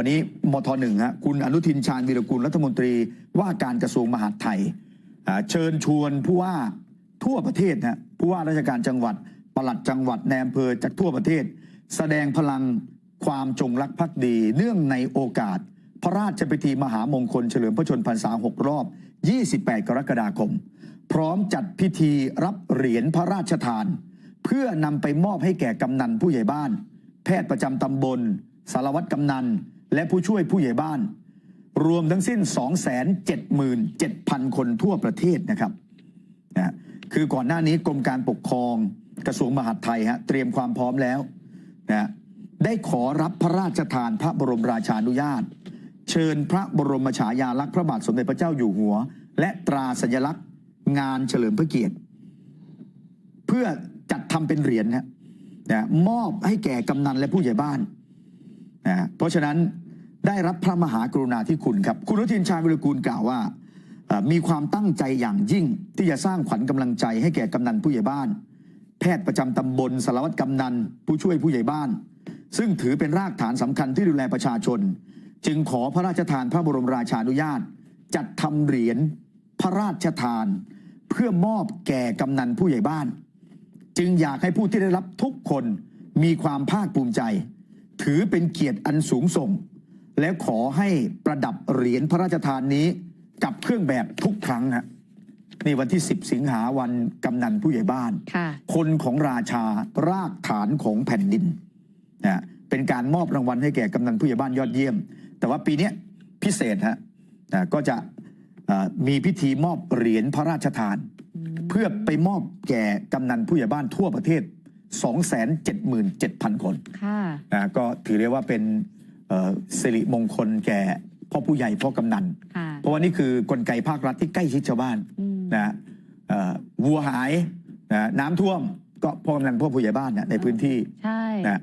วันนี้มทหนึ่งฮะคุณอนุทินชาญวีรกุลรัฐมนตรีว่าการกระทรวงมหาดไทยเชิญชวนผู้ว่าทั่วประเทศนะผู้ว่าราชการจังหวัดปลัดจังหวัดแนอำเภอจากทั่วประเทศ แสดงพลังความจงรักภักดี เนื่องในโอกาส พระราชพิธีมหามงคลเฉลิมพระชนพรรษา 6 รอบ 28 กรกฎาคม พร้อมจัดพิธีรับเหรียญพระราชทาน เพื่อนำไปมอบให้แก่กำนันผู้ใหญ่บ้าน แพทย์ประจำตำบล สารวัตรกำนัน และผู้ช่วยผู้ใหญ่บ้าน รวมทั้งสิ้น 277,000 คนทั่วประเทศนะครับนะคือก่อนหน้านี้กรมการปกครองกระทรวงมหาดไทยฮะเตรียมความพร้อมแล้วนะได้ขอรับพระราชทานพระบรมราชานุญาต เชิญพระบรมฉายาลักษณ์พระบาทสมเด็จพระเจ้าอยู่หัว และตราสัญลักษณ์งานเฉลิมพระเกียรติ เพื่อจัดทำเป็นเหรียญนะนะมอบให้แก่กำนันและผู้ใหญ่บ้าน นะเพราะฉะนั้นได้รับพระมหากรุณาธิคุณครับ คุณอนุทินชาญวิรกูลกล่าวว่า มีความตั้งใจอย่างยิ่งที่จะสร้างขวัญกำลังใจให้แก่กำนันผู้ใหญ่บ้าน แพทย์ประจำตำบลสารวัตรกำนัน ผู้ช่วยผู้ใหญ่บ้าน ซึ่งถือเป็นรากฐานสำคัญที่ดูแลประชาชน จึงขอพระราชทานพระบรมราชานุญาต จัดทำเหรียญพระราชทาน เพื่อมอบแก่กำนันผู้ใหญ่บ้าน จึงอยากให้ผู้ที่ได้รับทุกคนมีความภาคภูมิใจ ถือเป็นเกียรติอันสูงส่ง และขอให้ประดับเหรียญพระราชทานนี้กับเครื่องแบบทุกครั้งฮะนี่วันที่ 10 สิงหาวันกำนันผู้ใหญ่บ้านค่ะคนของราชารากฐานของแผ่นดินนะเป็นการมอบรางวัลให้แก่กำนันผู้ใหญ่บ้านยอดเยี่ยม แต่ว่าปีเนี้ยพิเศษฮะนะก็จะเอ่อมีพิธีมอบเหรียญพระราชทาน เพื่อไปมอบแก่กำนันผู้ใหญ่บ้านทั่วประเทศ 277,000 คนค่ะนะก็ถือได้ว่าเป็นเอ่อสิริมงคลแก่พ่อผู้ใหญ่พ่อกำนันค่ะเพราะว่านี่คือกลไกภาครัฐที่ใกล้ชิดชาวบ้านอืมนะเอ่อวัวหายนะน้ำท่วมก็พ่อกำนันพ่อผู้ใหญ่บ้านเนี่ยในพื้นที่ใช่นะ